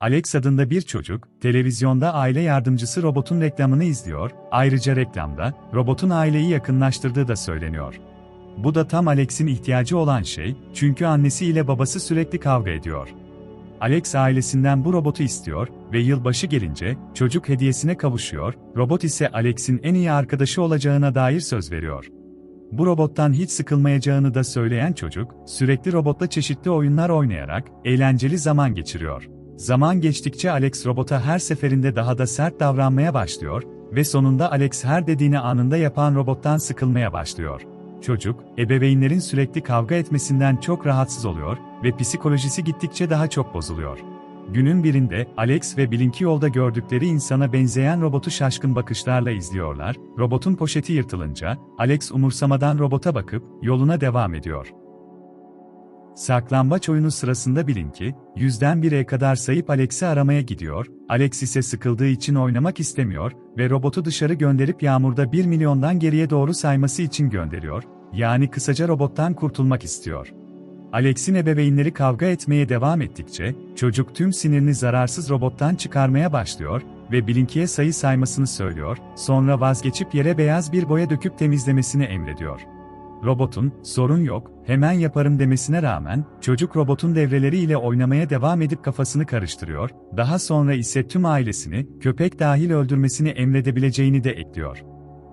Alex adında bir çocuk, televizyonda aile yardımcısı robotun reklamını izliyor, ayrıca reklamda, robotun aileyi yakınlaştırdığı da söyleniyor. Bu da tam Alex'in ihtiyacı olan şey, çünkü annesi ile babası sürekli kavga ediyor. Alex ailesinden bu robotu istiyor ve yılbaşı gelince çocuk hediyesine kavuşuyor, robot ise Alex'in en iyi arkadaşı olacağına dair söz veriyor. Bu robottan hiç sıkılmayacağını da söyleyen çocuk, sürekli robotla çeşitli oyunlar oynayarak eğlenceli zaman geçiriyor. Zaman geçtikçe Alex robota her seferinde daha da sert davranmaya başlıyor ve sonunda Alex her dediğini anında yapan robottan sıkılmaya başlıyor. Çocuk, ebeveynlerin sürekli kavga etmesinden çok rahatsız oluyor ve psikolojisi gittikçe daha çok bozuluyor. Günün birinde Alex ve Blink'i yolda gördükleri insana benzeyen robotu şaşkın bakışlarla izliyorlar. Robotun poşeti yırtılınca Alex umursamadan robota bakıp yoluna devam ediyor. Saklambaç oyunu sırasında Blink'i, yüzden bire kadar sayıp Alex'i aramaya gidiyor, Alex ise sıkıldığı için oynamak istemiyor ve robotu dışarı gönderip yağmurda 1 milyondan geriye doğru sayması için gönderiyor, yani kısaca robottan kurtulmak istiyor. Alex'in ebeveynleri kavga etmeye devam ettikçe, çocuk tüm sinirini zararsız robottan çıkarmaya başlıyor ve Blink'iye sayı saymasını söylüyor, sonra vazgeçip yere beyaz bir boya döküp temizlemesini emrediyor. Robotun, sorun yok, hemen yaparım demesine rağmen, çocuk robotun devreleriyle oynamaya devam edip kafasını karıştırıyor, daha sonra ise tüm ailesini, köpek dahil öldürmesini emredebileceğini de ekliyor.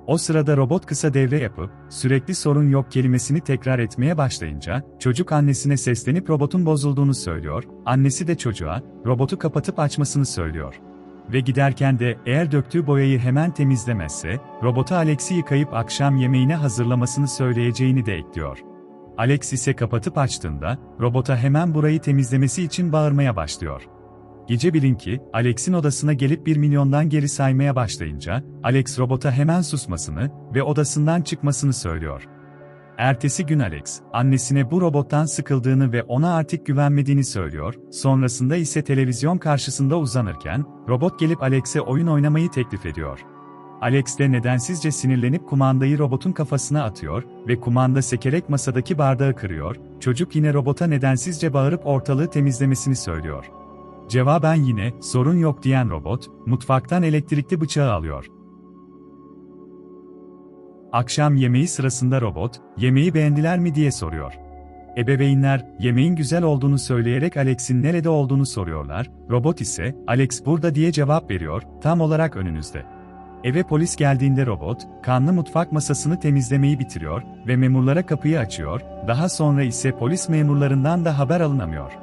O sırada robot kısa devre yapıp, sürekli sorun yok kelimesini tekrar etmeye başlayınca, çocuk annesine seslenip robotun bozulduğunu söylüyor, annesi de çocuğa, robotu kapatıp açmasını söylüyor. Ve giderken de eğer döktüğü boyayı hemen temizlemezse, robota Alex'i yıkayıp akşam yemeğine hazırlamasını söyleyeceğini de ekliyor. Alex ise kapatıp açtığında, robota hemen burayı temizlemesi için bağırmaya başlıyor. Gece Blink'i, Alex'in odasına gelip 1 milyondan geri saymaya başlayınca, Alex robota hemen susmasını ve odasından çıkmasını söylüyor. Ertesi gün Alex, annesine bu robottan sıkıldığını ve ona artık güvenmediğini söylüyor, sonrasında ise televizyon karşısında uzanırken, robot gelip Alex'e oyun oynamayı teklif ediyor. Alex de nedensizce sinirlenip kumandayı robotun kafasına atıyor ve kumanda sekerek masadaki bardağı kırıyor, çocuk yine robota nedensizce bağırıp ortalığı temizlemesini söylüyor. Cevaben yine, sorun yok diyen robot, mutfaktan elektrikli bıçağı alıyor. Akşam yemeği sırasında robot, yemeği beğendiler mi diye soruyor. Ebeveynler, yemeğin güzel olduğunu söyleyerek Alex'in nerede olduğunu soruyorlar, robot ise, Alex burada diye cevap veriyor, tam olarak önünüzde. Eve polis geldiğinde robot, kanlı mutfak masasını temizlemeyi bitiriyor ve memurlara kapıyı açıyor, daha sonra ise polis memurlarından da haber alınamıyor.